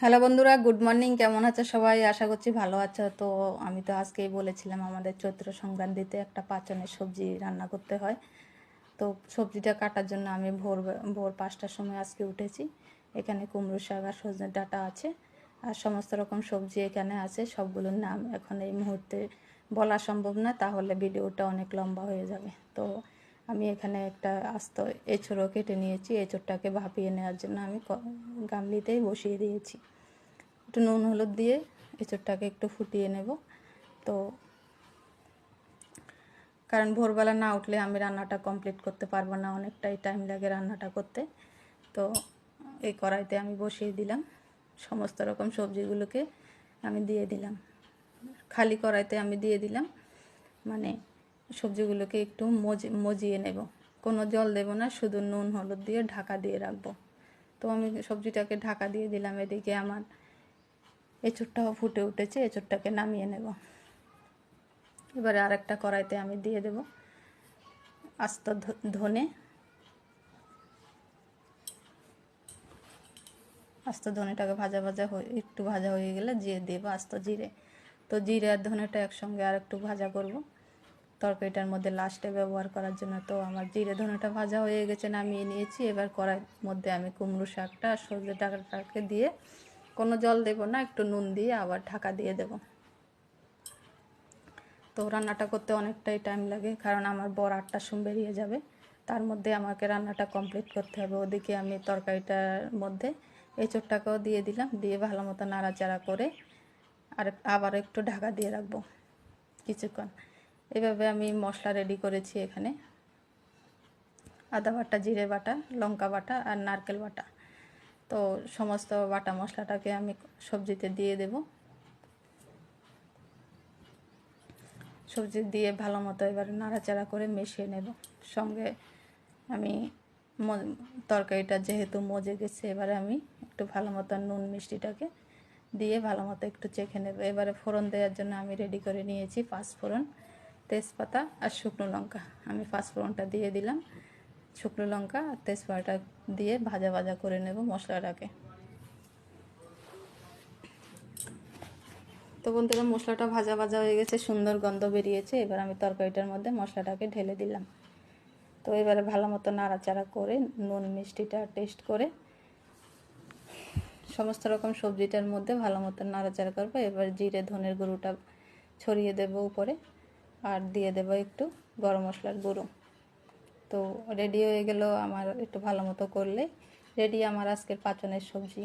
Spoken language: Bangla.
হ্যালো বন্ধুরা, গুড মর্নিং। কেমন আছো সবাই? আশা করছি ভালো আছো। তো আমি তো আজকেই বলেছিলাম আমাদের চৈত্র সংক্রান্তিতে একটা পাচনের সবজি রান্না করতে হয়। তো সবজিটা কাটার জন্য আমি ভোর ভোর পাঁচটার সময় আজকে উঠেছি। এখানে কুমড়ো শাক আর সজনে ডাটা আছে। আর সমস্ত রকম সবজি এখানে আছে। সবগুলোর নাম এখন এই মুহূর্তে বলা সম্ভব না, তাহলে ভিডিওটা অনেক লম্বা হয়ে যাবে। তো আমি এখানে একটা আস্ত এঁচড়ও কেটে নিয়েছি। এঁচড়টাকে ভাপিয়ে নেওয়ার জন্য আমি গামলিতেই বসিয়ে দিয়েছি। একটু নুন হলুদ দিয়ে এঁচড়টাকে একটু ফুটিয়ে নেব। তো কারণ ভোরবেলা না উঠলে আমি রান্নাটা কমপ্লিট করতে পারব না, অনেকটাই টাইম লাগে রান্নাটা করতে। তো এই কড়াইতে আমি বসিয়ে দিলাম। সমস্ত রকম সবজিগুলোকে আমি দিয়ে দিলাম। খালি কড়াইতে আমি দিয়ে দিলাম। মানে সবজিগুলোকে একটু মজি, মজিয়ে নেব। কোনো জল দেব না, শুধু নুন, হলুদ দিয়ে ঢাকা দিয়ে রাখব। তো আমি সবজিটাকে ঢাকা দিয়ে দিলাম এদিকে আমার। এঁচড়টাও ফুটে উঠেছে, এঁচড়টাকে নামিয়ে নেব। এবারে আরেকটা কড়াইতে আমি দিয়ে দেব আস্ত ধনে। আস্ত ধনেটাকে ভাজা ভাজা হয়ে, একটু ভাজা হয়ে গেলে দিয়ে দেব আস্ত জিরে। তো জিরে আর ধনেটা একসঙ্গে আর একটু ভাজা করব। তরকারিটার মধ্যে লাস্টে ব্যবহার করার জন্য। তো আমার জিরে ধনেটা ভাজা হয়ে গেছে, নামিয়ে নিয়েছি। এবার কড়াইয়ের মধ্যে আমি কুমড়ো শাকটা আর সজনে ডাঁটাটাকে দিয়ে কোনো জল দেব না, একটু নুন দিয়ে আবার ঢাকা দিয়ে দেব। তো রান্নাটা করতে অনেকটাই টাইম লাগে, কারণ আমার বর আটটার সময় বেরিয়ে যাবে। তার মধ্যে আমাকে রান্নাটা কমপ্লিট করতে হবে। ওদিকে আমি তরকারিটার মধ্যে এঁচোড়টাকেও দিয়ে দিলাম, দিয়ে ভালো মতো নাড়াচাড়া করে আর আবার একটু ঢাকা দিয়ে রাখব কিছুক্ষণ। এভাবে আমি মশলা রেডি করেছি এখানে। আদা বাটা, জিরে বাটা, লঙ্কা বাটা আর নারকেল বাটা। তো সমস্ত বাটা মশলাটাকে আমি সবজিতে দিয়ে দেব। সবজি দিয়ে ভালো মতো এবার নাড়াচাড়া করে মিশিয়ে নেব। সঙ্গে আমি তরকারিটা যেহেতু মজে গেছে, এবারে আমি একটু ভালো মতো নুন মিষ্টিটাকে দিয়ে ভালো মতো একটু চেখে নেব। এবারে ফোড়ন দেওয়ার জন্য আমি রেডি করে নিয়েছি পাঁচ ফোড়ন। তেজপাতা আর শুকনো লঙ্কা। আমি পাঁচ ফোড়নটা দিয়ে দিলাম। শুকনো লঙ্কা আর তেজপাতা দিয়ে ভাজা ভাজা করে নেব মশলাটাকে। তো বন্ধুরা, মশলাটা ভাজা ভাজা হয়ে গেছে, সুন্দর গন্ধ বেরিয়েছে। এবার আমি তরকারিটার মধ্যে মশলাটাকে ঢেলে দিলাম। তো এবারে ভালো মতো নাড়াচাড়া করে, নুন, মিষ্টিটা টেস্ট করে, সমস্ত রকম সবজিটার মধ্যে ভালো মতো নাড়াচাড়া করব। এবার জিরে, ধনের গুঁড়োটা ছড়িয়ে দেব উপরে। আর দিয়ে দেবো একটু গরম মশলার গুঁড়ো। তো রেডি হয়ে গেল আমার একটু ভালো মতো করলে। রেডি আমার আজকের পাচনের সবজি।